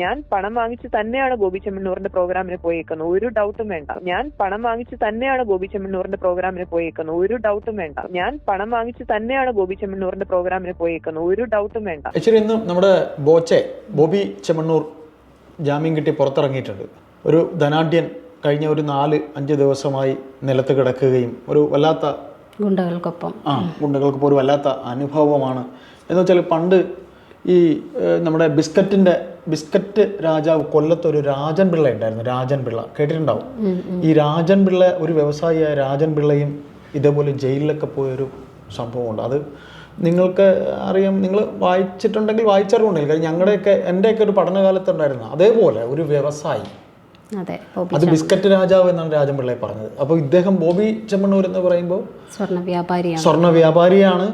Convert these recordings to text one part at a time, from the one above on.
ഞാൻ പണം വാങ്ങിച്ച് തന്നെയാണ് ഗോപി ചെമ്മണ്ണൂറിന്റെ പ്രോഗ്രാമിന് പോയേക്കുന്നത്. ഒരു ഡൗട്ടും വേണ്ട. ഞാൻ പണം വാങ്ങിച്ച് തന്നെയാണ് ഗോപി ചെമ്മണ്ണൂറിന്റെ പ്രോഗ്രാമിന് പോയേക്കുന്നത്. ഒരു ഡൗട്ടും വേണ്ട. ഞാൻ പണം വാങ്ങിച്ച് തന്നെയാണ് ഗോപി ചെമ്മണ്ണൂറിന്റെ പ്രോഗ്രാമിന് പോയേക്കുന്നത്. ഒരു ഡൗട്ടും വേണ്ട. ആക്ച്വലി ഇന്ന് നമ്മുടെ ബോച്ചെ ബോബി ചെമ്മണ്ണൂർ ജാമ്യം കിട്ടി പുറത്തിറങ്ങിയിട്ടുണ്ട്. ഒരു ധനാഢ്യൻ കഴിഞ്ഞ ഒരു നാല് അഞ്ച് ദിവസമായി നിലത്ത് കിടക്കുകയും ഒരു വല്ലാത്ത ഗുണ്ടകൾക്കൊപ്പം. ആ ഗുണ്ടകൾക്കൊപ്പം ഒരു വല്ലാത്ത അനുഭവമാണ്. എന്ന് വെച്ചാൽ പണ്ട് ഈ നമ്മുടെ ബിസ്ക്കറ്റിന്റെ ബിസ്ക്കറ്റ് രാജാവ് കൊല്ലത്ത് ഒരു രാജൻ പിള്ള ഉണ്ടായിരുന്നു രാജൻ പിള്ള. കേട്ടിട്ടുണ്ടാവും? ഈ രാജൻ പിള്ള ഒരു വ്യവസായിയായ രാജൻ പിള്ളയും ഇതേപോലെ ജയിലിലൊക്കെ പോയൊരു സംഭവമുണ്ട്. അത് നിങ്ങൾക്ക് അറിയാം നിങ്ങൾ വായിച്ചിട്ടുണ്ടെങ്കിൽ വായിച്ചറിവുണ്ടെങ്കിൽ കാര്യം ഞങ്ങളുടെയൊക്കെ എന്റെയൊക്കെ ഒരു പഠനകാലത്ത് ഉണ്ടായിരുന്നു. അതേപോലെ ഒരു വ്യവസായി. അതെ ബിസ്ക്കറ്റ് രാജാവ് എന്നാണ് രാജൻ പിള്ളയെ പറഞ്ഞത്. അപ്പോൾ ഇദ്ദേഹം ബോബി ചെമ്മണ്ണൂർ എന്ന് പറയുമ്പോൾ സ്വർണ വ്യാപാരിയാണ് സ്വർണ വ്യാപാരിയാണ്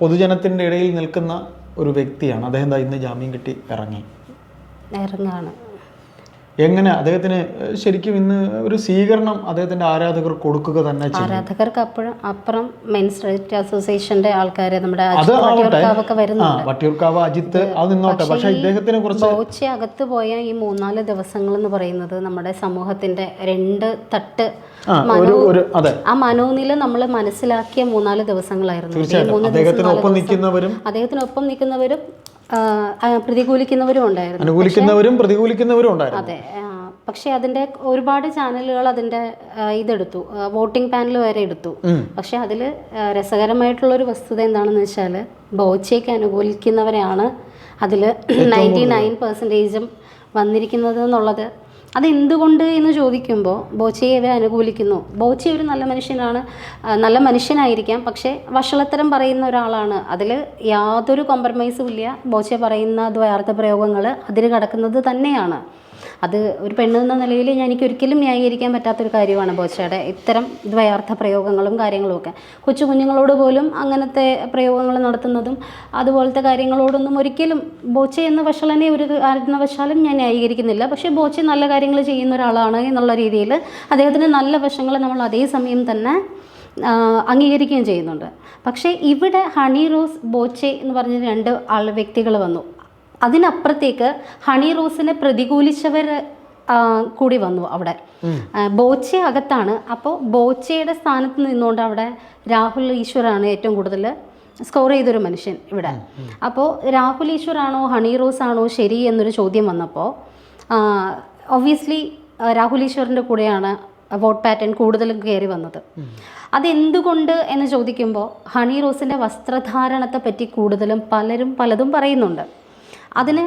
പൊതുജനത്തിന്റെ ഇടയിൽ നിൽക്കുന്ന ഒരു വ്യക്തിയാണ്. അദ്ദേഹം ഇന്ന് ജാമ്യം കിട്ടി ഇറങ്ങി. ഇറങ്ങാണ്. എങ്ങനെ അദ്ദേഹത്തിന് ശരിക്കും ഇന്ന് ഒരു സ്വീകരണം അദ്ദേഹത്തിന്റെ ആരാധകർ കൊടുക്കുക തന്നെ ആരാധകർക്ക് അപ്പോഴും അപ്പുറം മെൻസ് റൈറ്റ് അസോസിയേഷന്റെ ആൾക്കാരെ നമ്മുടെ വട്ടിയൂർക്കാവ് അജിത്ത് അത് നിന്നോട്ടെ. പക്ഷേ ഇദ്ദേഹത്തിനെ കുറിച്ച് ബോച്ചെ അകത്ത് പോയ ഈ മൂന്നാൽ ദിവസങ്ങൾ എന്ന് പറയുന്നത് നമ്മുടെ സമൂഹത്തിന്റെ രണ്ട് തട്ട് ആ മനോനില നമ്മൾ മനസ്സിലാക്കിയ മൂന്നാൽ ദിവസങ്ങളായിരുന്നു. അദ്ദേഹത്തിനൊപ്പം നിൽക്കുന്നവരും പ്രതികൂലിക്കുന്നവരും ഉണ്ടായിരുന്നു. അനുകൂലിക്കുന്നവരും പ്രതികൂലിക്കുന്നവരും ഉണ്ടായിരുന്നു. അതെ പക്ഷേ അതിന്റെ ഒരുപാട് ചാനലുകൾ അതിന്റെ ഇതെടുത്തു. വോട്ടിംഗ് പാനൽ വരെ എടുത്തു. പക്ഷെ അതിൽ രസകരമായിട്ടുള്ള ഒരു വസ്തുത എന്താണെന്ന് വെച്ചാൽ ബോച്ചയ്ക്ക് അനുകൂലിക്കുന്നവരെയാണ് അതിൽ നയന്റി നയൻ പെർസെന്റേജും വന്നിരിക്കുന്നത് എന്നുള്ളത് അതെന്തുകൊണ്ട് എന്ന് ചോദിക്കുമ്പോൾ ബോച്ചയെ അനുകൂലിക്കുന്നു. ബോച്ചെ ഒരു നല്ല മനുഷ്യനാണ് നല്ല മനുഷ്യനായിരിക്കാം പക്ഷേ വഷളത്തരം പറയുന്ന ഒരാളാണ്. അതിൽ യാതൊരു കോംപ്രമൈസും ഇല്ല. ബോച്ചെ പറയുന്ന ദ്വയാർത്ഥ പ്രയോഗങ്ങൾ അതിൽ കടക്കുന്നത് തന്നെയാണ്. അത് ഒരു പെണ്ണ് എന്ന നിലയിൽ ഞാൻ എനിക്ക് ഒരിക്കലും ന്യായീകരിക്കാൻ പറ്റാത്തൊരു കാര്യമാണ് ബോച്ചയുടെ ഇത്തരം ദ്വയാർത്ഥ പ്രയോഗങ്ങളും കാര്യങ്ങളും ഒക്കെ. കൊച്ചു കുഞ്ഞുങ്ങളോട് പോലും അങ്ങനത്തെ പ്രയോഗങ്ങൾ നടത്തുന്നതും അതുപോലത്തെ കാര്യങ്ങളോടൊന്നും ഒരിക്കലും ബോച്ച എന്ന വഷളനെ ഒരു കാരണവശാലും ഞാൻ ന്യായീകരിക്കുന്നില്ല. പക്ഷേ ബോച്ച നല്ല കാര്യങ്ങൾ ചെയ്യുന്ന ഒരാളാണ് എന്നുള്ള രീതിയിൽ അദ്ദേഹത്തിന്റെ നല്ല വശങ്ങൾ നമ്മൾ അതേസമയം തന്നെ അംഗീകരിക്കുകയും ചെയ്യുന്നുണ്ട്. പക്ഷേ ഇവിടെ ഹണി റോസ് ബോച്ചെ എന്ന് പറഞ്ഞ രണ്ട് ആൾ വ്യക്തികൾ വന്നു. അതിനപ്പുറത്തേക്ക് ഹണി റോസിനെ പ്രതികൂലിച്ചവർ കൂടി വന്നു അവിടെ. ബോച്ച അകത്താണ്. അപ്പോൾ ബോച്ചയുടെ സ്ഥാനത്ത് നിന്നുകൊണ്ട് അവിടെ രാഹുൽ ഈശ്വറാണ് ഏറ്റവും കൂടുതൽ സ്കോർ ചെയ്തൊരു മനുഷ്യൻ ഇവിടെ. അപ്പോൾ രാഹുൽ ഈശ്വറാണോ ഹണി റോസ് ആണോ ശരി എന്നൊരു ചോദ്യം വന്നപ്പോൾ ഒബ്വിയസ്ലി രാഹുൽ ഈശ്വറിന്റെ കൂടെയാണ് വോട്ട് പാറ്റേൺ കൂടുതലും കയറി വന്നത്. അതെന്തുകൊണ്ട് എന്ന് ചോദിക്കുമ്പോൾ ഹണി റോസിന്റെ വസ്ത്രധാരണത്തെ പറ്റി കൂടുതലും പലരും പലതും പറയുന്നുണ്ട്. അതിന്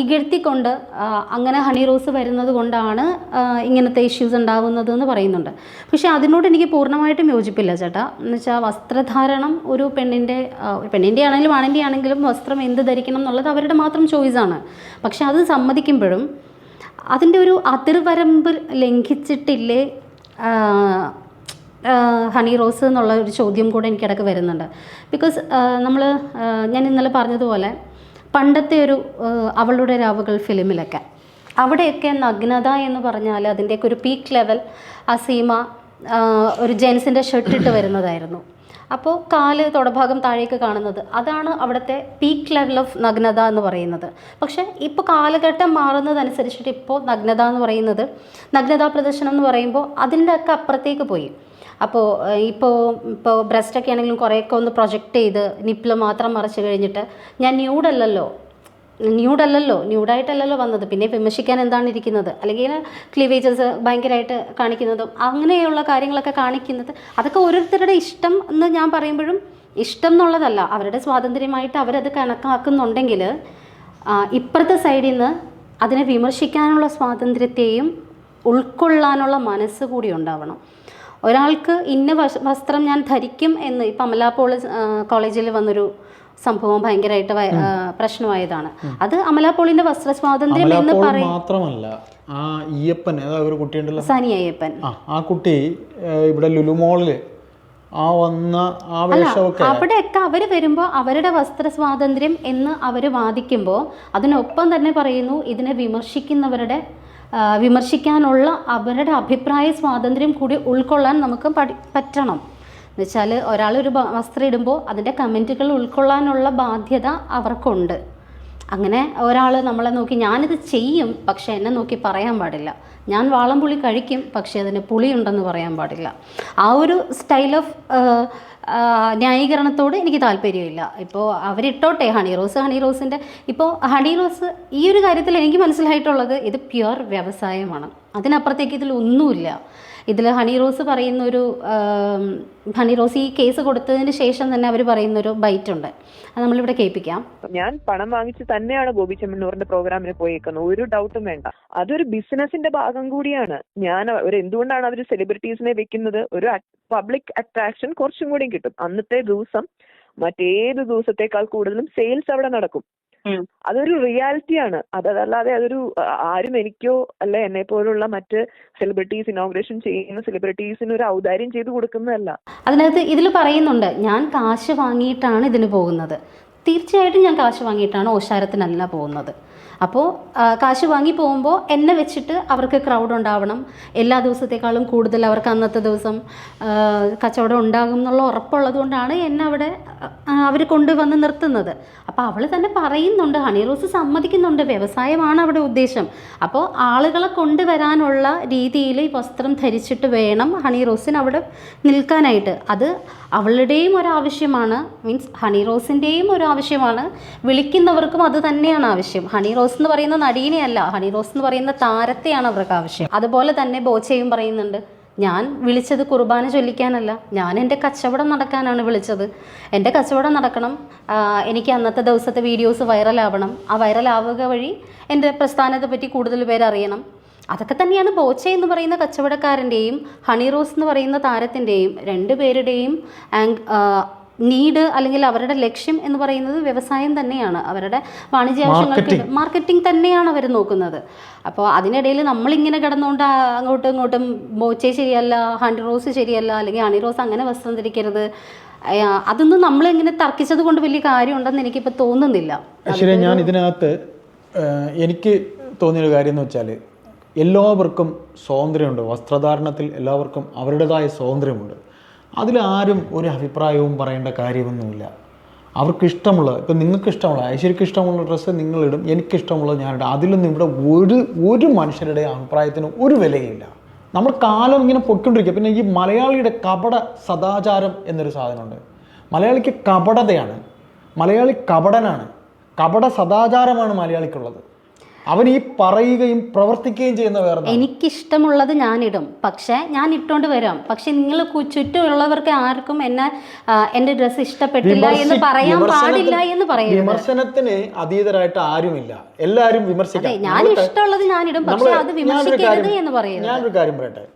ഇകഴ്ത്തിക്കൊണ്ട് അങ്ങനെ ഹണി റോസ് വരുന്നത് കൊണ്ടാണ് ഇങ്ങനത്തെ ഇഷ്യൂസ് ഉണ്ടാകുന്നത് എന്ന് പറയുന്നുണ്ട്. പക്ഷേ അതിനോട് എനിക്ക് പൂർണമായിട്ടും യോജിപ്പില്ല ചേട്ടാ. എന്ന് വെച്ചാൽ വസ്ത്രധാരണം ഒരു പെണ്ണിന്റെ പെണ്ണിന്റെ ആണെങ്കിലും ആണിന്റെ ആണെങ്കിലും വസ്ത്രം എന്ത് ധരിക്കണം എന്നുള്ളത് അവരുടെ മാത്രം ചോയ്സാണ് പക്ഷെ അത് സമ്മതിക്കുമ്പോഴും അതിന്റെ ഒരു അതിർവരമ്പ് ലംഘിച്ചിട്ടില്ലേ ഹണി റോസ് എന്നുള്ള ഒരു ചോദ്യം കൂടെ എനിക്കിടക്ക് വരുന്നുണ്ട്. ബിക്കോസ് നമ്മൾ ഞാൻ ഇന്നലെ പറഞ്ഞതുപോലെ പണ്ടത്തെ ഒരു അവളുടെ രാവുകൾ ഫിലിമിലൊക്കെ. അവിടെയൊക്കെ നഗ്നത എന്ന് പറഞ്ഞാൽ അതിന്റെയൊക്കെ ഒരു പീക്ക് ലെവൽ ആ സീമ ഒരു ജെൻസിന്റെ ഷർട്ടിട്ട് വരുന്നതായിരുന്നു. അപ്പോൾ കാൽ തുടഭാഗം താഴേക്ക് കാണുന്നത് അതാണ് അവിടുത്തെ പീക്ക് ലെവൽ ഓഫ് നഗ്നത എന്ന് പറയുന്നത്. പക്ഷേ ഇപ്പോൾ കാലഘട്ടം മാറുന്നതനുസരിച്ചിട്ട് ഇപ്പോൾ നഗ്നത എന്ന് പറയുന്നത് നഗ്നതാ പ്രദർശനം എന്ന് പറയുമ്പോൾ അതിന്റെ ഒക്കെ അപ്പുറത്തേക്ക് പോയി. അപ്പോൾ ഇപ്പോൾ ഇപ്പോൾ ബ്രസ്റ്റൊക്കെ ആണെങ്കിലും കുറേയൊക്കെ ഒന്ന് പ്രൊജക്റ്റ് ചെയ്ത് നിപ്പിൾ മാത്രം മറച്ച് കഴിഞ്ഞിട്ട് ഞാൻ ന്യൂഡല്ലല്ലോ ന്യൂഡല്ലല്ലോ ന്യൂഡായിട്ടല്ലല്ലോ വന്നത്. പിന്നെ വിമർശിക്കാൻ എന്താണ് ഇരിക്കുന്നത്? അല്ലെങ്കിൽ ക്ലീവേജസ് ഭയങ്കരമായിട്ട് കാണിക്കുന്നതും അങ്ങനെയുള്ള കാര്യങ്ങളൊക്കെ കാണിക്കുന്നത് അതൊക്കെ ഓരോരുത്തരുടെ ഇഷ്ടം എന്ന് ഞാൻ പറയുമ്പോഴും ഇഷ്ടം എന്നുള്ളതല്ല. അവരുടെ സ്വാതന്ത്ര്യമായിട്ട് അവരത് കണക്കാക്കുന്നുണ്ടെങ്കിൽ ഇപ്പുറത്തെ സൈഡിൽ നിന്ന് അതിനെ വിമർശിക്കാനുള്ള സ്വാതന്ത്ര്യത്തെയും ഉൾക്കൊള്ളാനുള്ള മനസ്സ് കൂടി ഉണ്ടാവണം. ഒരാൾക്ക് ഇന്ന വസ്ത്രം ഞാൻ ധരിക്കും എന്ന് ഇപ്പം അമല പോൾ കോളേജിൽ വന്നൊരു സംഭവം ഭയങ്കരമായിട്ട് പ്രശ്നമായതാണ്. അത് അമല അമലാപോളിന്റെ വസ്ത്ര സ്വാതന്ത്ര്യം എന്ന് പറയും മാത്രമല്ല ആ ഈയപ്പൻ ഒരു കുട്ടിയുണ്ടല്ലോ? സനി അയ്യപ്പൻ. ആ ആ കുട്ടി ഇവിടെ ലുലുമോളിൽ ആ വന്ന ആ വേഷമൊക്കെ അവിടെയൊക്കെ അവർ വരുമ്പോൾ അവരുടെ വസ്ത്ര സ്വാതന്ത്ര്യം എന്ന് അവർ വാദിക്കുമ്പോൾ അതിനൊപ്പം തന്നെ പറയുന്നു ഇതിനെ വിമർശിക്കുന്നവരുടെ വിമർശിക്കാനുള്ള അവരുടെ അഭിപ്രായ സ്വാതന്ത്ര്യം കൂടി ഉൾക്കൊള്ളാൻ നമുക്ക് പറ്റണം. എന്നുവെച്ചാൽ ഒരാൾ ഒരു വസ്ത്രം ഇടുമ്പോൾ അതിന്റെ കമന്റുകൾ ഉൾക്കൊള്ളാനുള്ള ബാധ്യത അവർക്കുണ്ട്. അങ്ങനെ ഒരാൾ നമ്മളെ നോക്കി ഞാനിത് ചെയ്യും പക്ഷേ എന്നെ നോക്കി പറയാൻ പാടില്ല. ഞാൻ വാളം പുളി കഴിക്കും പക്ഷേ അതിന് പുളിയുണ്ടെന്ന് പറയാൻ പാടില്ല. ആ ഒരു സ്റ്റൈൽ ഓഫ് ന്യായീകരണത്തോട് എനിക്ക് താല്പര്യമില്ല. ഇപ്പോൾ അവരിട്ടോട്ടെ ഹണി റോസ്. ഹണി റോസിന്റെ ഇപ്പോൾ ഹണി റോസ് ഈ ഒരു കാര്യത്തിൽ എനിക്ക് മനസ്സിലായിട്ടുള്ളത് ഇത് പ്യുവർ വ്യവസായമാണ്. അതിനപ്പുറത്തേക്ക് ഇതിൽ ഒന്നുമില്ല ഇതിൽ ഹണി റോസ് പറയുന്നൊരു ഹണി റോസ് ഈ കേസ് കൊടുത്തതിന് ശേഷം തന്നെ അവർ പറയുന്നൊരു ബൈറ്റ് ഉണ്ട് അത് നമ്മളിവിടെ കേൾപ്പിക്കാം. ഞാൻ പണം വാങ്ങിച്ച് തന്നെയാണ് ഗോപി ചെമ്മണ്ണൂറിന്റെ പ്രോഗ്രാമിന് പോയേക്കുന്നത്. ഒരു ഡൗട്ടും വേണ്ട. അതൊരു ബിസിനസിന്റെ ഭാഗം കൂടിയാണ്. ഞാൻ ഒരു എന്തുകൊണ്ടാണ് അവർ സെലിബ്രിറ്റീസിനെ വെക്കുന്നത്? ഒരു പബ്ലിക് അട്രാക്ഷൻ കുറച്ചും കൂടിയും കിട്ടും. അന്നത്തെ ദിവസം മറ്റേത് ദിവസത്തേക്കാൾ കൂടുതലും സെയിൽസ് അവിടെ നടക്കും. അതൊരു റിയാലിറ്റിയാണ്. അതല്ലാതെ അതൊരു ആരും എനിക്കോ അല്ല എന്നെ പോലുള്ള മറ്റ് സെലിബ്രിറ്റീസ് ഇനോഗ്രേഷൻ ചെയ്യുന്ന സെലിബ്രിറ്റീസിന് ഒരു ഔദാര്യം ചെയ്തു കൊടുക്കുന്നതല്ല. അതിനകത്ത് ഇതിൽ പറയുന്നുണ്ട് ഞാൻ കാശ് വാങ്ങിയിട്ടാണ് ഇതിന് പോകുന്നത്. തീർച്ചയായിട്ടും ഞാൻ കാശ് വാങ്ങിയിട്ടാണ് ഓശാരത്തിനല്ല പോകുന്നത്. അപ്പോൾ കാശ് വാങ്ങി പോകുമ്പോൾ എന്നെ വെച്ചിട്ട് അവർക്ക് ക്രൗഡ് ഉണ്ടാവണം. എല്ലാ ദിവസത്തേക്കാളും കൂടുതൽ അവർക്ക് അന്നത്തെ ദിവസം കച്ചവടം ഉണ്ടാകും എന്നുള്ള ഉറപ്പുള്ളത് കൊണ്ടാണ് എന്നെ അവിടെ അവർ കൊണ്ടുവന്ന് നിർത്തുന്നത്. അപ്പോൾ അവൾ തന്നെ പറയുന്നുണ്ട് ഹണി റോസ് സമ്മതിക്കുന്നുണ്ട്. വ്യവസായമാണ് അവിടെ ഉദ്ദേശം. അപ്പോൾ ആളുകളെ കൊണ്ടുവരാനുള്ള രീതിയിൽ ഈ വസ്ത്രം ധരിച്ചിട്ട് വേണം ഹണി റോസിന് അവിടെ നിൽക്കാനായിട്ട്. അത് അവളുടെയും ഒരാവശ്യമാണ് മീൻസ് ഹണി റോസിന്റെയും ഒരു ആവശ്യമാണ്. വിളിക്കുന്നവർക്കും അത് തന്നെയാണ് ആവശ്യം. ഹണി റോസ് എന്ന് പറയുന്ന നടീനെയല്ല ഹണി റോസ് എന്ന് പറയുന്ന താരത്തെയാണ് അവർക്ക് ആവശ്യം. അതുപോലെ തന്നെ ബോച്ചയും പറയുന്നുണ്ട് ഞാൻ വിളിച്ചത് കുർബാന ചൊല്ലിക്കാനല്ല ഞാൻ എന്റെ കച്ചവടം നടക്കാനാണ് വിളിച്ചത്. എന്റെ കച്ചവടം നടക്കണം എനിക്ക് അന്നത്തെ ദിവസത്തെ വീഡിയോസ് വൈറലാവണം. ആ വൈറലാവുക വഴി എന്റെ പ്രസ്ഥാനത്തെ പറ്റി കൂടുതൽ പേര് അറിയണം. അതൊക്കെ തന്നെയാണ് ബോച്ച എന്ന് പറയുന്ന കച്ചവടക്കാരന്റെയും ഹണി റോസ് എന്ന് പറയുന്ന താരത്തിന്റെയും രണ്ടുപേരുടെയും ആങ് നീഡ് അല്ലെങ്കിൽ അവരുടെ ലക്ഷ്യം എന്ന് പറയുന്നത് വ്യവസായം തന്നെയാണ്. അവരുടെ വാണിജ്യ ആവശ്യങ്ങൾക്ക് മാർക്കറ്റിംഗ് തന്നെയാണ് അവർ നോക്കുന്നത്. അപ്പോൾ അതിനിടയിൽ നമ്മളിങ്ങനെ കിടന്നുകൊണ്ട് അങ്ങോട്ടും ഇങ്ങോട്ടും ബോച്ചെ ശരിയല്ല ഹണി റോസ് ശരിയല്ല അല്ലെങ്കിൽ ഹണി റോസ് അങ്ങനെ വസ്ത്രം ധരിക്കരുത്. അതൊന്നും നമ്മൾ നമ്മളിങ്ങനെ തർക്കിച്ചത് കൊണ്ട് വലിയ കാര്യമുണ്ടെന്ന് എനിക്കിപ്പോൾ തോന്നുന്നില്ല. ശരി ഞാൻ ഇതിനകത്ത് എനിക്ക് തോന്നിയൊരു കാര്യം എന്ന് വെച്ചാൽ എല്ലാവർക്കും സ്വാതന്ത്ര്യമുണ്ട്. വസ്ത്രധാരണത്തിൽ എല്ലാവർക്കും അവരുടേതായ സ്വാതന്ത്ര്യമുണ്ട്. അതിലാരും ഒരു അഭിപ്രായവും പറയേണ്ട കാര്യമൊന്നുമില്ല. അവർക്കിഷ്ടമുള്ള ഇപ്പം നിങ്ങൾക്ക് ഇഷ്ടമുള്ള ഐശ്വര്യക്ക് ഇഷ്ടമുള്ള ഡ്രസ്സ് നിങ്ങളിടും എനിക്കിഷ്ടമുള്ളത് ഞാനിടും. അതിലൊന്നും ഇവിടെ ഒരു ഒരു മനുഷ്യരുടെ അഭിപ്രായത്തിന് ഒരു വിലയില്ല. നമ്മൾ കാലം ഇങ്ങനെ പൊയ്ക്കൊണ്ടിരിക്കുക. പിന്നെ ഈ മലയാളിയുടെ കപട സദാചാരം എന്നൊരു സാധനമുണ്ട്. മലയാളിക്ക് കപടതയാണ്. മലയാളി കപടനാണ്. കപട സദാചാരമാണ് മലയാളിക്കുള്ളത്. അവൻ ഈ പറയുകയും പ്രവർത്തിക്കുകയും ചെയ്യുന്ന വേറെ. എനിക്കിഷ്ടമുള്ളത് ഞാനിടും. പക്ഷേ ഞാൻ ഇട്ടോണ്ട് വരാം. പക്ഷെ നിങ്ങൾ ചുറ്റുമുള്ളവർക്ക് ആർക്കും എന്നെ എന്റെ എന്റെ ഡ്രസ്സ് ഇഷ്ടപ്പെട്ടില്ല എന്ന് പറയാൻ പാടില്ല എന്ന് പറയുന്നത് വിമർശനത്തിന് അതീതരായിട്ട് ആരുമില്ല. എല്ലാവരും വിമർശിക്കും. ഞാൻ ഇഷ്ടമുള്ളത് ഞാനിടും. പക്ഷെ അത് വിമർശിക്കരുത് എന്ന് പറയുന്നത് ഞാനൊരു കാര്യം പറയട്ടെ.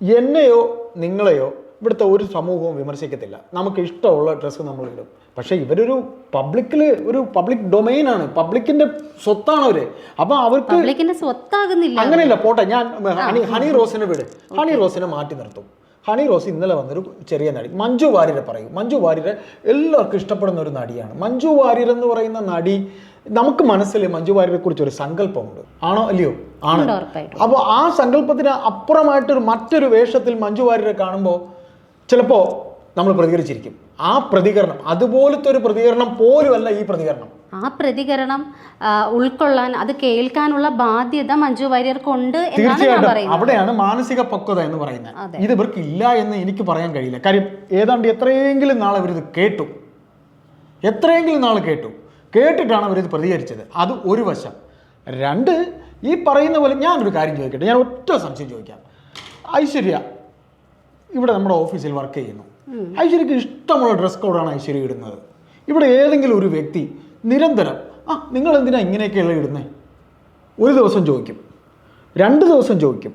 എന്നെയോ നിങ്ങളെയോ ഇവിടുത്തെ ഒരു സമൂഹവും വിമർശിക്കത്തില്ല. നമുക്ക് ഇഷ്ടമുള്ള ഡ്രസ്സ് നമ്മൾ ഇടും പക്ഷേ ഇവരൊരു പബ്ലിക്കിൽ ഒരു പബ്ലിക് ഡൊമൈൻ ആണ്. പബ്ലിക്കിന്റെ സ്വത്താണ് അവർ. അപ്പൊ അവർക്ക് പബ്ലിക്കിന്റെ സ്വത്താകുന്നില്ല അങ്ങനെയല്ല പോട്ടെ. ഞാൻ ഹണി ഹണി റോസിനെ വിട്. ഹണി റോസിനെ മാറ്റി നിർത്തും. ഹണി റോസ് ഇന്നലെ വന്നൊരു ചെറിയ നടി. മഞ്ജു വാര്യരെ പറയും. മഞ്ജു വാര്യരെ എല്ലാവർക്കും ഇഷ്ടപ്പെടുന്ന ഒരു നടിയാണ്. മഞ്ജു വാര്യർ എന്ന് പറയുന്ന നടി നമുക്ക് മനസ്സിൽ മഞ്ജു വാര്യരെ കുറിച്ച് ഒരു സങ്കല്പമുണ്ട്. ആണോ അല്ലയോ? ആണ്. അപ്പോൾ ആ സങ്കല്പത്തിന് അപ്പുറമായിട്ടൊരു മറ്റൊരു വേഷത്തിൽ മഞ്ജു വാര്യരെ കാണുമ്പോൾ ചിലപ്പോൾ നമ്മൾ പ്രതികരിച്ചിരിക്കും. ആ പ്രതികരണം അതുപോലത്തെ ഒരു പ്രതികരണം പോലുമല്ല ഈ പ്രതികരണം. ആ പ്രതികരണം ഉൾക്കൊള്ളാൻ അത് കേൾക്കാനുള്ള ബാധ്യത മഞ്ജു വാര്യർക്കുണ്ട് തീർച്ചയായിട്ടും. അവിടെയാണ് മാനസിക പക്വത എന്ന് പറയുന്നത്. ഇത് ഇവർക്ക് ഇല്ല എന്ന് എനിക്ക് പറയാൻ കഴിയില്ല. കാര്യം ഏതാണ്ട് എത്രയെങ്കിലും നാളെ ഇവരിത് കേട്ടു. എത്രയെങ്കിലും നാൾ കേട്ടു. കേട്ടിട്ടാണ് അവരിത് പ്രതികരിച്ചത്. അത് ഒരു വശം. രണ്ട് ഈ പറയുന്ന പോലെ ഞാനൊരു കാര്യം ചോദിക്കട്ടെ. ഞാൻ ഒറ്റ സംശയം ചോദിക്കാം. ഐശ്വര്യ ഇവിടെ നമ്മുടെ ഓഫീസിൽ വർക്ക് ചെയ്യുന്നു. ഐശ്വര്യക്ക് ഇഷ്ടമുള്ള ഡ്രസ് കോഡാണ് ഐശ്വര്യ ഇടുന്നത്. ഇവിടെ ഏതെങ്കിലും ഒരു വ്യക്തി നിരന്തരം ആ നിങ്ങൾ എന്തിനാ ഇങ്ങനെയൊക്കെയുള്ള ഇടുന്നത് ഒരു ദിവസം ചോദിക്കും. രണ്ട് ദിവസം ചോദിക്കും.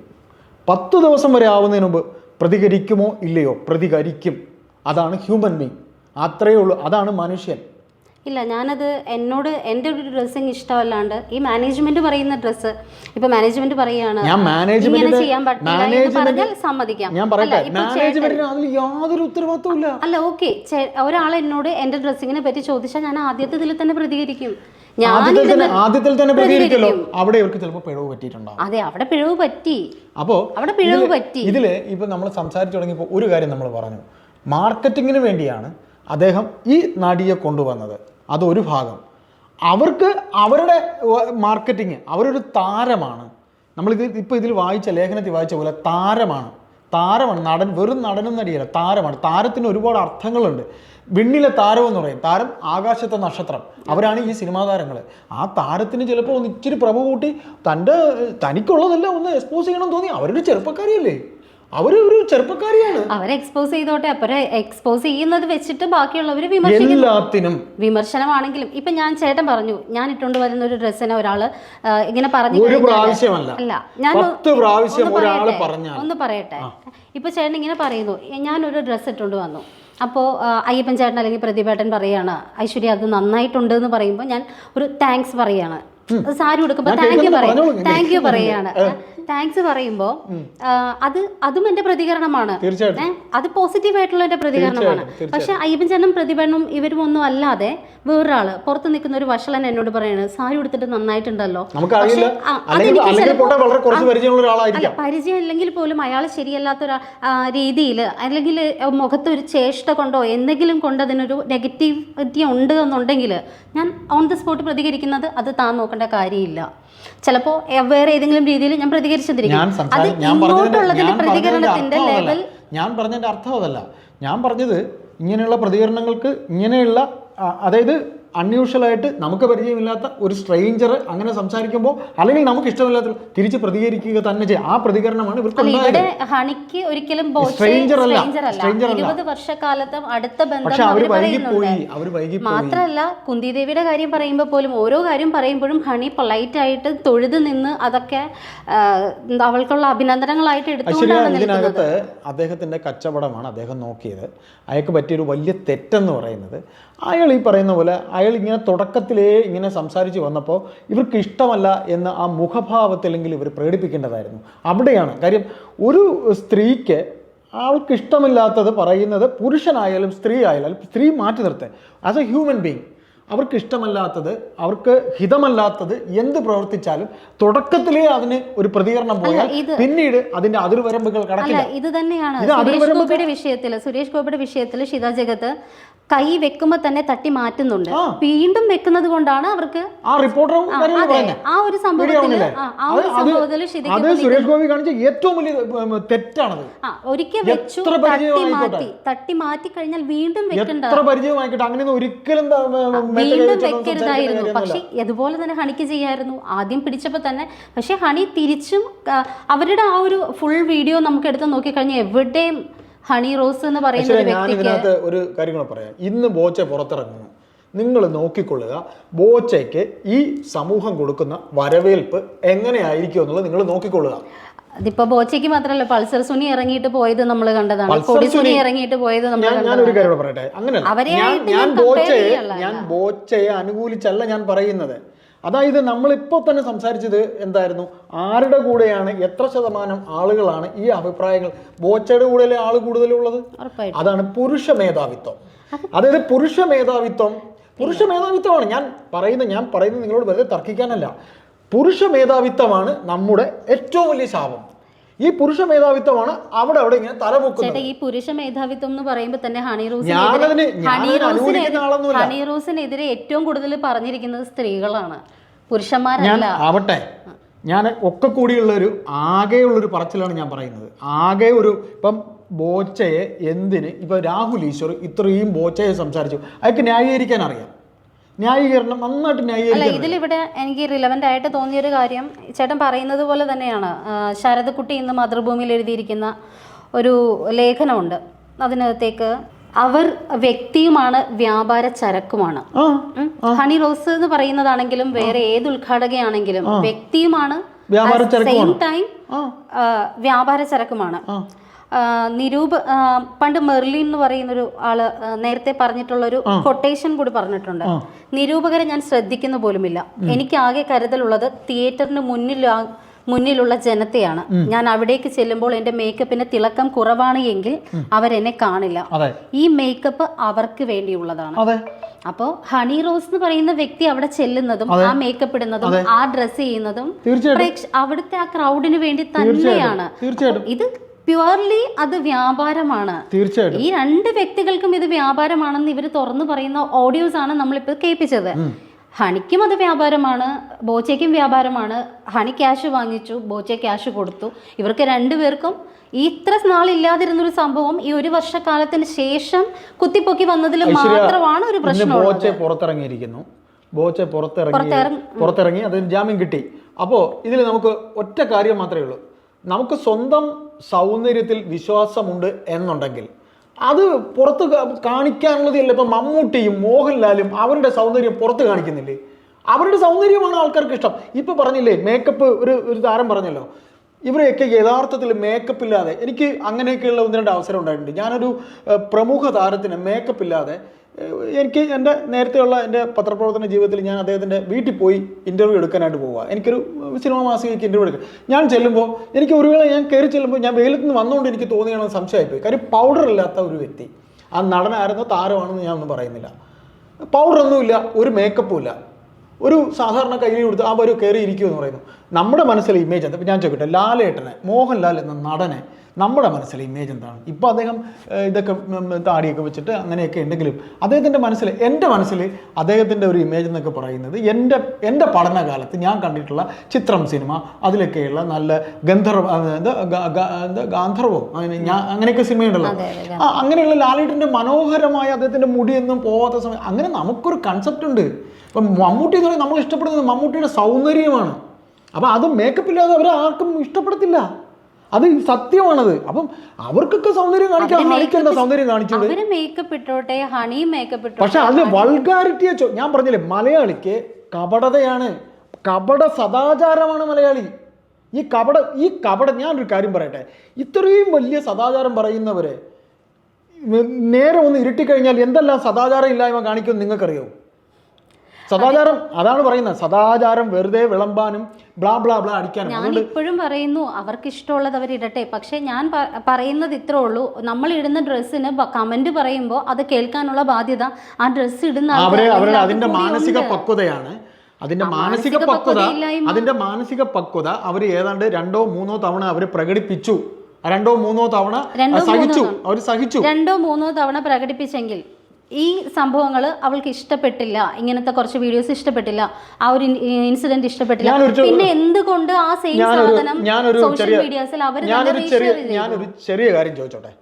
പത്ത് ദിവസം വരെ ആവുന്നതിന് മുമ്പ് പ്രതികരിക്കുമോ ഇല്ലയോ? പ്രതികരിക്കും. അതാണ് ഹ്യൂമൻ ബീങ് അത്രയേ ഉള്ളൂ. അതാണ് മനുഷ്യൻ. ഇല്ല ഞാനത് എന്നോട് എന്റെ ഒരു ഡ്രസ്സിങ് ഇഷ്ടമല്ലാണ്ട് ഈ മാനേജ്മെന്റ് പറയുന്ന ഡ്രസ്സ് ഇപ്പൊ മാനേജ്മെന്റ് പറയാണ് ഇങ്ങനെ ചെയ്യാൻ പറ്റില്ല പറഞ്ഞാൽ സമ്മതിക്കാം. യാതൊരു ഉത്തരവാദിത്വം ഇല്ല അല്ല ഓക്കെ ഒരാൾ എന്നോട് എന്റെ ഡ്രസ്സിങ്ങിനെ പറ്റി ചോദിച്ചാൽ ഞാൻ ആദ്യത്തെ തന്നെ പ്രതികരിക്കും. ആദ്യത്തിൽ തന്നെ പ്രതികരിക്കല്ലോ പ്രതികരിക്കും. അവിടെ ഇവർക്ക് ചിലപ്പോൾ പിഴവ് പറ്റിയിട്ടുണ്ടാവും അതെ അവിടെ പിഴവ് പറ്റി. അപ്പോൾ അവിടെ പിഴവ് പറ്റി. ഇതിൽ ഇപ്പൊ നമ്മൾ സംസാരിച്ചു തുടങ്ങിയപ്പോൾ ഒരു കാര്യം നമ്മൾ പറഞ്ഞു. മാർക്കറ്റിങ്ങിന് വേണ്ടിയാണ് അദ്ദേഹം ഈ നടിയെ കൊണ്ടുവന്നത്. അതൊരു ഭാഗം. അവർക്ക് അവരുടെ മാർക്കറ്റിങ് അവരൊരു താരമാണ്. നമ്മളിത് ഇപ്പോൾ ഇതിൽ വായിച്ച ലേഖനത്തിൽ വായിച്ച പോലെ താരമാണ്. താരമാണ് നടൻ വെറും നടനും നടിയല്ല താരമാണ്. താരത്തിന് ഒരുപാട് അർത്ഥങ്ങളുണ്ട്. വിണ്ണിലെ താരം എന്ന് പറയും. താരം ആകാശത്തെ നക്ഷത്രം. അവരാണ് ഈ സിനിമാ താരങ്ങൾ ആ താരത്തിന് ചിലപ്പോൾ ഒന്ന് ഇച്ചിരി പ്രഭ കൂട്ടി തന്റെ തനിക്കുള്ളതെല്ലാം ഒന്ന് എക്സ്പോസ് ചെയ്യണം തോന്നി. അവരൊരു ചെറുപ്പക്കാരിയല്ലേ? അവർ ഒരു ചെറുപ്പക്കാരിയാണ്. അവരെ എക്സ്പോസ് ചെയ്തോട്ടെ. അപ്പരെ എക്സ്പോസ് ചെയ്യുന്നത് വെച്ചിട്ട് ബാക്കിയുള്ളവർ വിമർശിക്കുന്നു. എല്ലാത്തിനും. വിമർശനമാണെങ്കിലും ഇപ്പൊ ഞാൻ ചേട്ടൻ പറഞ്ഞു ഞാൻ ഇട്ടുകൊണ്ട് വരുന്ന ഒരു ഡ്രസ്സിനെ ഒരാൾ ഇങ്ങനെ പറഞ്ഞു ഒരു പ്രാവശ്യമല്ല. അല്ല ഞാൻ പ്രാവശ്യം ഒന്ന് ഒരാൾ പറയട്ടെ, ഒന്ന് പറയട്ടെ? ഇപ്പൊ ചേട്ടൻ ഇങ്ങനെ പറയുന്നു ഞാൻ ഒരു ഡ്രസ്സ് ഇട്ടുകൊണ്ട് വന്നു. അപ്പോൾ അയ്യപ്പൻ ചേട്ടൻ അല്ലെങ്കിൽ പ്രതിഭേട്ടൻ പറയാണ് ഐശ്വര്യ അത് നന്നായിട്ടുണ്ട് എന്ന് പറയുമ്പോൾ ഞാൻ ഒരു താങ്ക്സ് പറയാണ്. സാരി കൊടുക്കുമ്പോൾ താങ്ക് യു പറയും. താങ്ക് യു പറയാണ്. താങ്ക്സ് പറയുമ്പോൾ അത് അതും എന്റെ പ്രതികരണമാണ്. അത് പോസിറ്റീവ് ആയിട്ടുള്ള എന്റെ പ്രതികരണമാണ്. പക്ഷെ അയ്യപ്പൻ ചേട്ടനും പ്രതിഭനും ഇവരും ഒന്നും അല്ലാതെ വേറൊരാൾ പുറത്ത് നിൽക്കുന്ന ഒരു വഷളൻ എന്നോട് പറയാണ് സാരി ഉടുത്തിട്ട് നന്നായിട്ടുണ്ടല്ലോ. അല്ല പരിചയം ഇല്ലെങ്കിൽ പോലും അയാൾ ശരിയല്ലാത്ത ഒരു രീതിയിൽ അല്ലെങ്കിൽ മുഖത്ത് ഒരു ചേഷ്ട കൊണ്ടോ എന്തെങ്കിലും കൊണ്ട് അതിനൊരു നെഗറ്റീവിറ്റി ഉണ്ട് എന്നുണ്ടെങ്കിൽ ഞാൻ ഓൺ ദ സ്പോട്ട് പ്രതികരിക്കുന്നത് അത് താൻ നോക്കേണ്ട കാര്യമില്ല. ചിലപ്പോൾ വേറെ ഏതെങ്കിലും രീതിയിൽ ഞാൻ അത് ഇങ്ങോട്ടുള്ളതിന്റെ പ്രതികരണത്തിന്റെ ലെവൽ ഞാൻ പറഞ്ഞതിന്റെ അർത്ഥം അതല്ല ഞാൻ പറഞ്ഞത് ഇങ്ങനെയുള്ള പ്രതികരണങ്ങൾക്ക് ഇങ്ങനെയുള്ള അതായത് അൺയൂഷ്വൽ ആയിട്ട് നമുക്ക് പരിചയമില്ലാത്ത ഒരു സ്ട്രെയിഞ്ചർ അങ്ങനെ സംസാരിക്കുമ്പോൾ അല്ലെങ്കിൽ നമുക്ക് ഇഷ്ടമില്ലാത്ത തിരിച്ച് പ്രതികരിക്കുക തന്നെ ചെയ്യും. ആ പ്രതികരണമാണ് ഇവർക്ക് ഹണിക്ക് ഒരിക്കലും സ്ട്രെയിഞ്ചർ അല്ല. സ്ട്രെയിഞ്ചർ ഇരുപത് വർഷക്കാലത്ത് അടുത്ത ബന്ധം അവർ അവർ പറയുന്നുണ്ട്. വൈകിപ്പോയി. അവർ വൈകിപ്പോയി. മാത്രല്ല കുന്തിദേവിയുടെ കാര്യം പറയുമ്പോൾ പോലും ഓരോ കാര്യം പറയുമ്പോഴും ഹണി പൊളൈറ്റ് ആയിട്ട് തൊഴുത് നിന്ന് അതൊക്കെ അവൾക്കുള്ള അഭിനന്ദനങ്ങളായിട്ട് എടുത്തുകൊണ്ടാണ് ഇതിനകത്ത് അദ്ദേഹത്തിന്റെ കച്ചവടമാണ് അദ്ദേഹം നോക്കിയത്. അയാൾക്ക് പറ്റിയൊരു വലിയ തെറ്റെന്ന് പറയുന്നത്. അയാൾ ഈ പറയുന്ന പോലെ അയാൾ ഇങ്ങനെ തുടക്കത്തിലേ ഇങ്ങനെ സംസാരിച്ച് വന്നപ്പോൾ ഇവർക്ക് ഇഷ്ടമല്ല എന്ന് ആ മുഖഭാവത്തിലെങ്കിൽ ഇവർ പ്രകടിപ്പിക്കേണ്ടതായിരുന്നു. അവിടെയാണ്. കാര്യം ഒരു സ്ത്രീക്ക് അവൾക്ക് ഇഷ്ടമില്ലാത്തത് പറയുന്നത് പുരുഷനായാലും സ്ത്രീ ആയാലും സ്ത്രീ മാറ്റി നിർത്തേ. ആസ് എ ഹ്യൂമൻ ബീങ് അവർക്ക് ഇഷ്ടമല്ലാത്തത് അവർക്ക് ഹിതമല്ലാത്തത് എന്ത് പ്രവർത്തിച്ചാലും തുടക്കത്തിലേ അതിന് ഒരു പ്രതികരണം പോയാൽ പിന്നീട് അതിന്റെ അതിർവരമ്പുകൾ കടക്കില്ല. ഇത് തന്നെയാണ് സുരേഷ് ഗോപിയുടെ വിഷയത്തിൽ സുരേഷ് ഗോപിയുടെ വിഷയത്തിൽ ഷിത ജഗത്ത് കൈ വെക്കുമ്പോൾ തന്നെ തട്ടി മാറ്റുന്നുണ്ട്. വീണ്ടും വെക്കുന്നത് കൊണ്ടാണ് അവർക്ക് ആ റിപ്പോർട്ടർ ആ, ഒരു സംഭവത്തിൽ ആ ഒരു സംഭവത്തിൽ സുരേഷ് ഗോപി കാണിച്ച ഏറ്റവും വലിയ തെറ്റാണത്. ഒരിക്കൽ വെച്ചു തട്ടി മാറ്റി തട്ടി മാറ്റി കഴിഞ്ഞാൽ വീണ്ടും വെക്കണ്ട. പരിചയമായിക്കോട്ടെ അങ്ങനെയൊന്നും ഒരിക്കലും വീണ്ടും വെക്കരുതായിരുന്നു. പക്ഷെ അതുപോലെ തന്നെ ഹണിക്ക് ചെയ്യായിരുന്നു. ആദ്യം പിടിച്ചപ്പോൾ തന്നെ പക്ഷെ ഹണി തിരിച്ചും അവരുടെ ആ ഒരു ഫുൾ വീഡിയോ നമുക്ക് എടുത്ത് നോക്കിക്കഴിഞ്ഞാൽ എവിടെയും ഹണി റോസ് എന്ന് പറയുന്ന ഒരു ഞാൻ വ്യക്തിക്ക് ഇതിനകത്ത് ഒരു കാര്യം പറയാം. ഇന്ന് ബോച്ച പുറത്തിറങ്ങുന്നു. നിങ്ങൾ നോക്കിക്കൊള്ളുക ബോച്ചയ്ക്ക് ഈ സമൂഹം കൊടുക്കുന്ന വരവേൽപ്പ് എങ്ങനെയായിരിക്കും എന്നുള്ളത് നിങ്ങൾ നോക്കിക്കൊള്ളുക. അതിപ്പോ ബോച്ചയ്ക്ക് മാത്രമല്ല പൾസർ സുനി ഇറങ്ങിയിട്ട് പോയത് നമ്മൾ കണ്ടതാണ്. കൊടി സുനി ഇറങ്ങിയിട്ട് പോയത് നമ്മൾ കണ്ടതാണ്. അങ്ങനെയല്ല അവരെ ഞാൻ ബോച്ചയെ അനുകൂലിച്ചല്ല ഞാൻ പറയുന്നത്. അതായത് നമ്മളിപ്പോൾ തന്നെ സംസാരിച്ചത് എന്തായിരുന്നു? ആരുടെ കൂടെയാണ് എത്ര ശതമാനം ആളുകളാണ് ഈ അഭിപ്രായങ്ങൾ? ബോച്ചയുടെ കൂടെയല്ലേ ആൾ കൂടുതലുള്ളത്? അതാണ് പുരുഷ മേധാവിത്വം. അതായത് പുരുഷ മേധാവിത്വം പുരുഷ മേധാവിത്വമാണ്. ഞാൻ പറയുന്നത് ഞാൻ പറയുന്നത് നിങ്ങളോട് വെറുതെ തർക്കിക്കാനല്ല. പുരുഷ മേധാവിത്വമാണ് നമ്മുടെ ഏറ്റവും വലിയ ശാപം. ഈ പുരുഷ മേധാവിത്വമാണ് അവിടെ അവിടെ ഇങ്ങനെ തല പൊക്കുന്നത്. ഈ പുരുഷ മേധാവിത്വം എന്ന് പറയുമ്പോൾ തന്നെ ഹണി റോസിനെതിരെ ഹണി റോസിനെതിരെ ഏറ്റവും കൂടുതൽ പറഞ്ഞിരിക്കുന്നത് സ്ത്രീകളാണ്. പുരുഷന്മാരല്ല. ആവട്ടെ. ഞാൻ ഒക്കെ കൂടിയുള്ള ഒരു ആകെയുള്ളൊരു പറച്ചിലാണ് ഞാൻ പറയുന്നത്. ആകെ ഒരു ഇപ്പം ബോച്ചയെ എന്തിന് ഇപ്പൊ രാഹുൽ ഈശ്വർ ഇത്രയും ബോച്ചയെ സംസാരിച്ചു. അയാൾക്ക് ന്യായീകരിക്കാൻ അറിയാം. ന്യായീകരണം നന്നായിട്ട് അല്ല ന്യായീകരിക്കാൻ ഇതിലിവിടെ എനിക്ക് റിലവന്റ് ആയിട്ട് തോന്നിയ ഒരു കാര്യം ചേട്ടൻ പറയുന്നത് പോലെ തന്നെയാണ്. ശരത് ശരദക്കുട്ടി ഇന്ന് മാതൃഭൂമിയിൽ എഴുതിയിരിക്കുന്ന ഒരു ലേഖനമുണ്ട്. അതിനകത്തേക്ക് അവർ വ്യക്തിയുമാണ് വ്യാപാര ചരക്കുമാണ്. ഹണി റോസ് എന്ന് പറയുന്നതാണെങ്കിലും വേറെ ഏത് ഉദ്ഘാടകയാണെങ്കിലും വ്യക്തിയുമാണ് വ്യാപാര സെയിം ടൈം വ്യാപാര ചരക്കുമാണ്. നിരൂപ പണ്ട് മെർലിൻ എന്ന് പറയുന്നൊരു ആൾ നേരത്തെ പറഞ്ഞിട്ടുള്ള ഒരു കൊട്ടേഷൻ കൂടി പറഞ്ഞിട്ടുണ്ട്. നിരൂപകരെ ഞാൻ ശ്രദ്ധിക്കുന്ന പോലുമില്ല. എനിക്ക് ആകെ കരുതലുള്ളത് തിയേറ്ററിന് മുന്നിൽ മുന്നിലുള്ള ജനത്തെയാണ് ഞാൻ അവിടേക്ക് ചെല്ലുമ്പോൾ എന്റെ മേക്കപ്പിന് തിളക്കം കുറവാണ് എങ്കിൽ അവരെന്നെ കാണില്ല. ഈ മേക്കപ്പ് അവർക്ക് വേണ്ടിയുള്ളതാണ്. അപ്പോൾ ഹണി റോസ് എന്ന് പറയുന്ന വ്യക്തി അവിടെ ചെല്ലുന്നതും ആ മേക്കപ്പ് ഇടുന്നതും ആ ഡ്രസ്സ് ചെയ്യുന്നതും അവിടുത്തെ ആ ക്രൗഡിന് വേണ്ടി തന്നെയാണ്. ഇത് പ്യുവർലി അത് വ്യാപാരമാണ്. തീർച്ചയായിട്ടും. ഈ രണ്ട് വ്യക്തികൾക്കും ഇത് വ്യാപാരമാണെന്ന് ഇവർ തുറന്നു പറയുന്ന ഓഡിയോസ് ആണ് നമ്മളിപ്പോൾ കേൾപ്പിച്ചത്. ഹണിക്കും അത് വ്യാപാരമാണ് ബോച്ചയ്ക്കും വ്യാപാരമാണ്. ഹണി ക്യാഷ് വാങ്ങിച്ചു ബോച്ച ക്യാഷ് കൊടുത്തു. ഇവർക്ക് രണ്ടുപേർക്കും ഈ ഇത്ര നാളില്ലാതിരുന്നൊരു സംഭവം ഈ ഒരു വർഷക്കാലത്തിന് ശേഷം കുത്തിപ്പൊക്കി വന്നതിൽ മാത്രമാണ് ഒരു പ്രശ്നം ബോച്ച പുറത്തിറങ്ങിയിരിക്കുന്നു. ബോച്ച പുറത്തിറങ്ങി പുറത്തിറങ്ങി അതിന് ജാമ്യം കിട്ടി. അപ്പോൾ ഇതിൽ നമുക്ക് ഒറ്റ കാര്യം മാത്രമേ ഉള്ളൂ. നമുക്ക് സ്വന്തം സൗന്ദര്യത്തിൽ വിശ്വാസമുണ്ട് എന്നുണ്ടെങ്കിൽ അത് പുറത്ത് കാണിക്കാനുള്ളതല്ല. ഇപ്പം മമ്മൂട്ടിയും മോഹൻലാലും അവരുടെ സൗന്ദര്യം പുറത്ത് കാണിക്കുന്നില്ലേ? അവരുടെ സൗന്ദര്യമാണ് ആൾക്കാർക്ക് ഇഷ്ടം. ഇപ്പൊ പറഞ്ഞില്ലേ മേക്കപ്പ് ഒരു ഒരു താരം പറഞ്ഞല്ലോ. ഇവരെയൊക്കെ യഥാർത്ഥത്തിൽ മേക്കപ്പ് ഇല്ലാതെ എനിക്ക് അങ്ങനെയൊക്കെയുള്ള ഒന്ന് രണ്ട് അവസരം ഉണ്ടായിട്ടുണ്ട്. ഞാനൊരു പ്രമുഖ താരത്തിന് മേക്കപ്പ് ഇല്ലാതെ എനിക്ക് എന്റെ നേരത്തെയുള്ള എന്റെ പത്രപ്രവർത്തന ജീവിതത്തിൽ ഞാൻ അദ്ദേഹത്തിന്റെ വീട്ടിൽ പോയി ഇന്റർവ്യൂ എടുക്കാനായിട്ട് പോവുക. എനിക്കൊരു സിനിമ മാസികയ്ക്ക് ഇന്റർവ്യൂ എടുക്കുക ഞാൻ ചെല്ലുമ്പോൾ എനിക്ക് ഒരു വേള ഞാൻ കയറി ചെല്ലുമ്പോൾ ഞാൻ വെയിലത്ത് നിന്ന് വന്നുകൊണ്ട് എനിക്ക് തോന്നിയാണെന്ന് സംശയമായിപ്പോയി. കാര്യം പൗഡർ ഇല്ലാത്ത ഒരു വ്യക്തി. ആ നടനായിരുന്നോ താരമാണെന്ന് ഞാൻ ഒന്നും പറയുന്നില്ല പൗഡറൊന്നുമില്ല ഒരു മേക്കപ്പും ഇല്ല. ഒരു സാധാരണ കയ്യിൽ കൊടുത്ത് ആ ഒരു കയറി ഇരിക്കുമെന്ന് പറയുന്നു. നമ്മുടെ മനസ്സിലെ ഇമേജ് എന്താ? ഞാൻ ചോദിക്കട്ടെ ലാലേട്ടനെ മോഹൻലാൽ എന്ന നടനെ നമ്മുടെ മനസ്സിലെ ഇമേജ് എന്താണ്? ഇപ്പോൾ അദ്ദേഹം ഇതൊക്കെ താടിയൊക്കെ വെച്ചിട്ട് അങ്ങനെയൊക്കെ ഉണ്ടെങ്കിലും അദ്ദേഹത്തിന്റെ മനസ്സിൽ എന്റെ മനസ്സിൽ അദ്ദേഹത്തിന്റെ ഒരു ഇമേജ് എന്നൊക്കെ പറയുന്നത് എന്റെ എന്റെ പഠനകാലത്ത് ഞാൻ കണ്ടിട്ടുള്ള ചിത്രം സിനിമ അതിലൊക്കെയുള്ള നല്ല ഗന്ധർവ ഗാന്ധർവോ? അങ്ങനെ ഞാൻ അങ്ങനെയൊക്കെ സിനിമയുണ്ടല്ലോ. ആ അങ്ങനെയുള്ള ലാലേട്ടന്റെ മനോഹരമായ അദ്ദേഹത്തിന്റെ മുടിയൊന്നും പോവാത്ത സമയം അങ്ങനെ നമുക്കൊരു കൺസെപ്റ്റ് ഉണ്ട്. ഇപ്പം മമ്മൂട്ടി എന്ന് പറയുന്നത് നമ്മൾ ഇഷ്ടപ്പെടുന്നത് മമ്മൂട്ടിയുടെ സൗന്ദര്യമാണ്. അപ്പം അത് മേക്കപ്പ് ഇല്ലാതെ അവരെ ആർക്കും ഇഷ്ടപ്പെടത്തില്ല. അത് സത്യമാണത്. അപ്പം അവർക്കൊക്കെ സൗന്ദര്യം കാണിക്കാൻ കാണിക്കേണ്ട സൗന്ദര്യം കാണിച്ചത്? മേക്കപ്പ് ഇട്ടോട്ടെ ഹണി മേക്കപ്പ് ഇട്ടോട്ടെ പക്ഷെ അത് വൾഗാരിറ്റിയെ ഞാൻ പറഞ്ഞില്ലേ മലയാളിക്ക് കപടതയാണ്. കപട സദാചാരമാണ് മലയാളി. ഈ കപട ഈ കപട ഞാനൊരു കാര്യം പറയട്ടെ. ഇത്രയും വലിയ സദാചാരം പറയുന്നവരെ നേരെ ഒന്ന് ഇരുട്ടിക്കഴിഞ്ഞാൽ എന്തെല്ലാം സദാചാരം ഇല്ലായ്മ കാണിക്കും നിങ്ങൾക്കറിയോ? സദാചാരം അതാണ് പറയുന്നത്. സദാചാരം വെറുതെ വിളമ്പാനും ബ്ലാ ബ്ലാ ബ്ലാ അടിക്കാനും. ഞാൻ ഇപ്പോഴും പറയുന്നു അവർക്ക് ഇഷ്ടമുള്ളത് അവരിടട്ടെ പക്ഷെ ഞാൻ പറയുന്നത് ഇത്രേ ഉള്ളൂ നമ്മൾ ഇടുന്ന ഡ്രസ്സിന് കമന്റ് പറയുമ്പോൾ അത് കേൾക്കാനുള്ള ബാധ്യത ആ ഡ്രസ്സ് ഇടുന്ന അവരെ ആൾക്കാരിൽ അവരുടെ അതിന്റെ മാനസിക പക്വതയാണ്. അതിന്റെ മാനസിക പക്വത അതിന്റെ മാനസിക പക്വത അവർ ഏതാണ്ട് രണ്ടോ മൂന്നോ തവണ അവർ പ്രകടിപ്പിച്ചു. രണ്ടോ മൂന്നോ തവണ സഹിച്ചു. അവർ സഹിച്ചു. രണ്ടോ മൂന്നോ തവണ പ്രകടിപ്പിച്ചെങ്കിൽ ഈ സംഭവങ്ങൾ അവൾക്ക് ഇഷ്ടപ്പെട്ടില്ല. ഇങ്ങനത്തെ കുറച്ച് വീഡിയോസ് ഇഷ്ടപ്പെട്ടില്ല. ആ ഒരു ഇൻസിഡന്റ് ഇഷ്ടപ്പെട്ടില്ല. പിന്നെ എന്തുകൊണ്ട് ആ സെയിം സാധനം സോഷ്യൽ മീഡിയാസിൽ അവർ ഞാനൊരു ചെറിയ കാര്യം ചോദിച്ചോട്ടെ.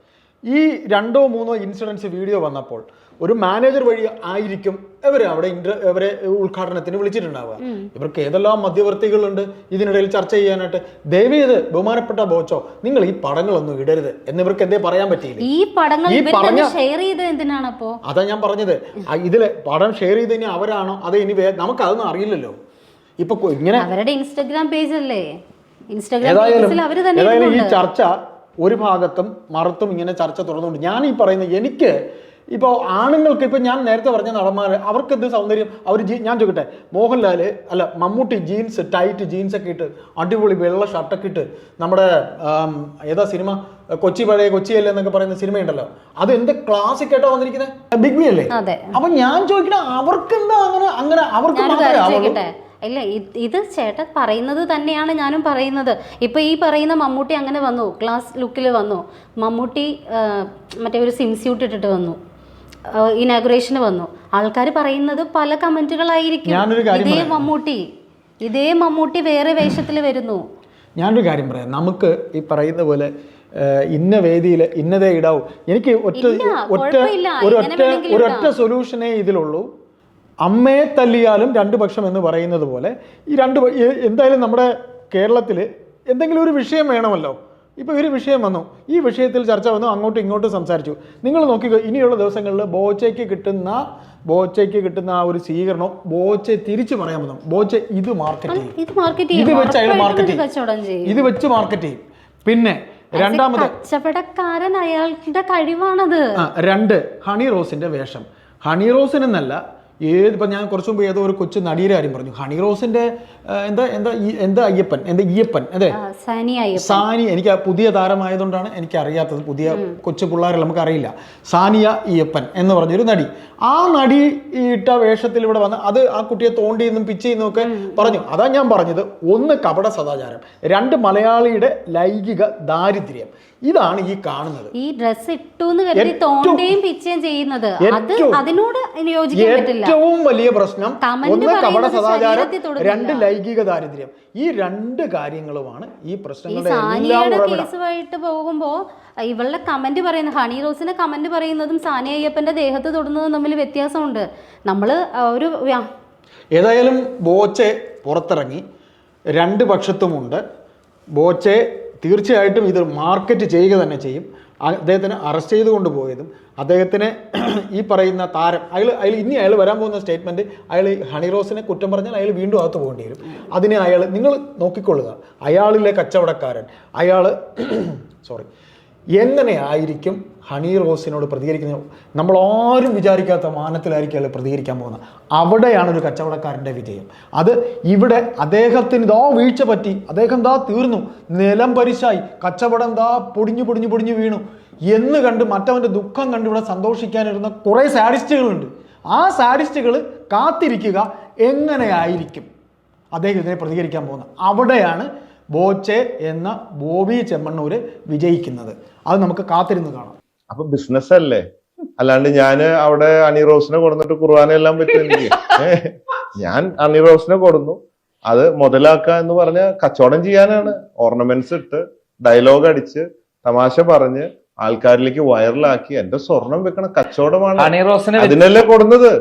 ഈ രണ്ടോ മൂന്നോ ഇൻസിഡൻസ് വീഡിയോ വന്നപ്പോൾ ഒരു മാനേജർ വഴി ആയിരിക്കും ഇവരെ അവിടെ ഇന്റർ ഇവരെ ഉദ്ഘാടനത്തിന് വിളിച്ചിട്ടുണ്ടാവുക. ഇവർക്ക് ഏതെല്ലാം മധ്യവർത്തികളുണ്ട് ഇതിനിടയിൽ ചർച്ച ചെയ്യാനായിട്ട്? ദയവേത് ബഹുമാനപ്പെട്ട ബോച്ചോ നിങ്ങൾ ഈ പടങ്ങളൊന്നും ഇടരുത് എന്ന് ഇവർക്ക് എന്തേ പറയാൻ പറ്റിയില്ല? ഈ പടങ്ങൾ ഈ പറഞ്ഞ- ഷെയർ ചെയ്ത് എന്തിനാണ് അപ്പോ അതാ ഞാൻ പറഞ്ഞത്. ഇതിൽ പടം ഷെയർ ചെയ്ത് ഇനി അവരാണോ? അത് ഇനി നമുക്ക് അതൊന്നും അറിയില്ലല്ലോ. ഇപ്പൊ ഇങ്ങനെ അവരുടെ ഇൻസ്റ്റാഗ്രാം പേജ് അല്ലേ? ഇൻസ്റ്റാഗ്രാം ഏതായാലും ഈ ചർച്ച ഒരു ഭാഗത്തും മറത്തും ഇങ്ങനെ ചർച്ച തുറന്നുകൊണ്ട് ഞാൻ ഈ പറയുന്നത് എനിക്ക് ഇപ്പോൾ ആണുങ്ങൾക്ക് ഇപ്പോൾ ഞാൻ നേരത്തെ പറഞ്ഞ നടന്മാർ അവർക്ക് എന്ത് സൗന്ദര്യം? അവർ ജീ ഞാൻ ചോദിക്കട്ടെ മോഹൻലാൽ അല്ല മമ്മൂട്ടി ജീൻസ് ടൈറ്റ് ജീൻസ് ഒക്കെ ഇട്ട് അടിപൊളി വെള്ള ഷർട്ടൊക്കെ ഇട്ട് നമ്മുടെ ഏതാ സിനിമ? കൊച്ചി പഴയ കൊച്ചിയല്ലേ എന്നൊക്കെ പറയുന്ന സിനിമയുണ്ടല്ലോ. അത് എന്ത് ക്ലാസിക് ആയിട്ടാണ് വന്നിരിക്കുന്നത് ബിഗ് ബി അല്ലേ? അപ്പൊ ഞാൻ ചോദിക്കണ അവർക്ക് എന്താ അങ്ങനെ അങ്ങനെ അവർക്ക് മാത്രമേ ഇല്ല ഇത് ഇത് ചേട്ടൻ പറയുന്നത് തന്നെയാണ് ഞാനും പറയുന്നത്. ഇപ്പൊ ഈ പറയുന്ന മമ്മൂട്ടി അങ്ങനെ വന്നു ക്ലാസ് ലുക്കിൽ വന്നു. മമ്മൂട്ടി മറ്റേ ഒരു സിംസ്യൂട്ട് ഇട്ടിട്ട് വന്നു. ഇനാഗുറേഷന് വന്നു. ആൾക്കാർ പറയുന്നത് പല കമന്റുകളായിരിക്കും. ഇതേ മമ്മൂട്ടി. ഇതേ മമ്മൂട്ടി വേറെ വേഷത്തിൽ വരുന്നു. ഞാനൊരു കാര്യം പറയാം. നമുക്ക് ഈ പറയുന്ന പോലെ ഇന്ന വേദിയിൽ ഇന്നതേ ഇടാവൂ. എനിക്ക് ഒറ്റ ഒറ്റ ഒരൊറ്റ ഒരൊറ്റ സൊല്യൂഷനേ ഇതിലുള്ളൂ. അമ്മയെ തല്ലിയാലും രണ്ട് പക്ഷം എന്ന് പറയുന്നത് പോലെ ഈ രണ്ട് എന്തായാലും നമ്മുടെ കേരളത്തിൽ എന്തെങ്കിലും ഒരു വിഷയം വേണമല്ലോ. ഇപ്പോൾ ഒരു വിഷയം വന്നു. ഈ വിഷയത്തിൽ ചർച്ച വന്നു അങ്ങോട്ടും ഇങ്ങോട്ടും സംസാരിച്ചു. നിങ്ങൾ നോക്കിക്കോ ഇനിയുള്ള ദിവസങ്ങളിൽ ബോച്ചയ്ക്ക് കിട്ടുന്ന ബോച്ചയ്ക്ക് കിട്ടുന്ന ആ ഒരു സ്വീകരണം ബോച്ചെ തിരിച്ചു പറയാൻ വന്നു. ബോച്ച ഇത് മാർക്കറ്റ് ചെയ്യും. ഇത് വെച്ച് അയാൾ മാർക്കറ്റ് ചെയ്യും. ഇത് വെച്ച് മാർക്കറ്റ് ചെയ്യും. പിന്നെ രണ്ടാമത് കച്ചവടക്കാരൻ അയാളുടെ കഴിവാണത്. രണ്ട് ഹണി റോസിന്റെ വേഷം. ഹണി റോസിനെന്നല്ല ഏത് ഇപ്പം ഞാൻ കുറച്ച് മുമ്പ് ഏതോ ഒരു കൊച്ചു നടിയുടെ കാര്യം പറഞ്ഞു. ഹണി റോസിന്റെ എന്താ എന്താ എന്താ അയ്യപ്പൻ എന്താ ഈയപ്പൻ അതെ? സാനി എനിക്ക് ആ പുതിയ താരമായതുകൊണ്ടാണ് എനിക്ക് അറിയാത്തത് പുതിയ കൊച്ചു പിള്ളേരെ നമുക്ക് അറിയില്ല സാനിയ ഈയപ്പൻ എന്ന് പറഞ്ഞൊരു നടി. ആ നടി ഇട്ട വേഷത്തിൽ ഇവിടെ വന്ന് അത് ആ കുട്ടിയെ തോണ്ടിയെന്നും പിച്ചെന്നും ഒക്കെ പറഞ്ഞു. അതാ ഞാൻ പറഞ്ഞത്. ഒന്ന് കപട സദാചാരം രണ്ട് മലയാളിയുടെ ലൈംഗിക ദാരിദ്ര്യം. ഇതാണ് ഈ കാണുന്നത്. ഈ ഡ്രസ് ഇട്ടു എന്ന് കരുതി തോണ്ടയും പിച്ചയും ചെയ്യുന്നത്. അത് അതിനോട് യോജിക്കാൻ പറ്റില്ല. ഏറ്റവും വലിയ പ്രശ്നം ഒന്ന് കപട സദാചാരം രണ്ട് ലൈംഗിക ദാരിദ്ര്യം. ഈ രണ്ട് കാര്യങ്ങളുമാണ് ഈ പ്രശ്നങ്ങളുടെ കേസുമായിട്ട് പോകുമ്പോ ഇവളുടെ കമന്റ് പറയുന്ന ഹണി റോസിന്റെ കമന്റ് പറയുന്നതും സാനിയ അയ്യപ്പന്റെ ദേഹത്ത് തൊടുന്നതും തമ്മിൽ വ്യത്യാസമുണ്ട്. നമ്മൾ ആ, ഒരു ഏതായാലും ബോച്ചെ പുറത്തിറങ്ങി. രണ്ട് പക്ഷത്തുമുണ്ട്. ബോച്ചെ തീർച്ചയായിട്ടും ഇത് മാർക്കറ്റ് ചെയ്യുക തന്നെ ചെയ്യും. അദ്ദേഹത്തിന് അറസ്റ്റ് ചെയ്ത് കൊണ്ടുപോയതും അദ്ദേഹത്തിന് ഈ പറയുന്ന താരം അയാൾ അയാൾ ഇനി അയാൾ വരാൻ പോകുന്ന സ്റ്റേറ്റ്മെന്റ് അയാൾ ഹണി റോസിനെ കുറ്റം പറഞ്ഞാൽ അയാൾ വീണ്ടും അകത്ത് പോകേണ്ടി വരും. അതിനെ അയാൾ നിങ്ങൾ നോക്കിക്കൊള്ളുക. അയാളിലെ കച്ചവടക്കാരൻ അയാൾ സോറി എങ്ങനെയായിരിക്കും ഹണി റോസിനോട് പ്രതികരിക്കുന്നത്? നമ്മൾ ആരും വിചാരിക്കാത്ത മാനത്തിലായിരിക്കും അയാൾ പ്രതികരിക്കാൻ പോകുന്നത്. അവിടെയാണ് ഒരു കച്ചവടക്കാരന്റെ വിജയം. അത് ഇവിടെ അദ്ദേഹത്തിന് ഇതാ വീഴ്ച പറ്റി അദ്ദേഹം ദാ തീർന്നു നിലം പരിശായി കച്ചവടം ദാ പൊടിഞ്ഞു പൊടിഞ്ഞു പൊടിഞ്ഞു വീണു എന്ന് കണ്ട് മറ്റവന്റെ ദുഃഖം കണ്ട് ഇവിടെ സന്തോഷിക്കാനിരുന്ന കുറേ സാഡിസ്റ്റുകളുണ്ട്. ആ സാഡിസ്റ്റുകൾ കാത്തിരിക്കുക എങ്ങനെയായിരിക്കും അദ്ദേഹം ഇതിനെ പ്രതികരിക്കാൻ പോകുന്നത്? അവിടെയാണ് ബോച്ചെ എന്ന ബോബി ചെമ്മണ്ണൂര് വിജയിക്കുന്നത്. അത് നമുക്ക് കാത്തിരുന്ന് കാണാം. അപ്പൊ ബിസിനസ് അല്ലേ? അല്ലാണ്ട് ഞാൻ അവിടെ അണി റോസിനെ കൊടുത്തിട്ട് കുർബാനയെല്ലാം പറ്റും എനിക്ക്. ഞാൻ അണി റോസിനെ കൊടുന്നു. അത് മുതലാക്കുക എന്ന് പറഞ്ഞ കച്ചവടം ചെയ്യാനാണ്. ഓർണമെന്റ്സ് ഇട്ട് ഡയലോഗ് അടിച്ച് തമാശ പറഞ്ഞ് ആൾക്കാരിലേക്ക് വൈറലാക്കി എന്റെ സ്വർണം വെക്കണ കച്ചവടമാണ്. അതിനല്ലേ കൊടുന്നത്?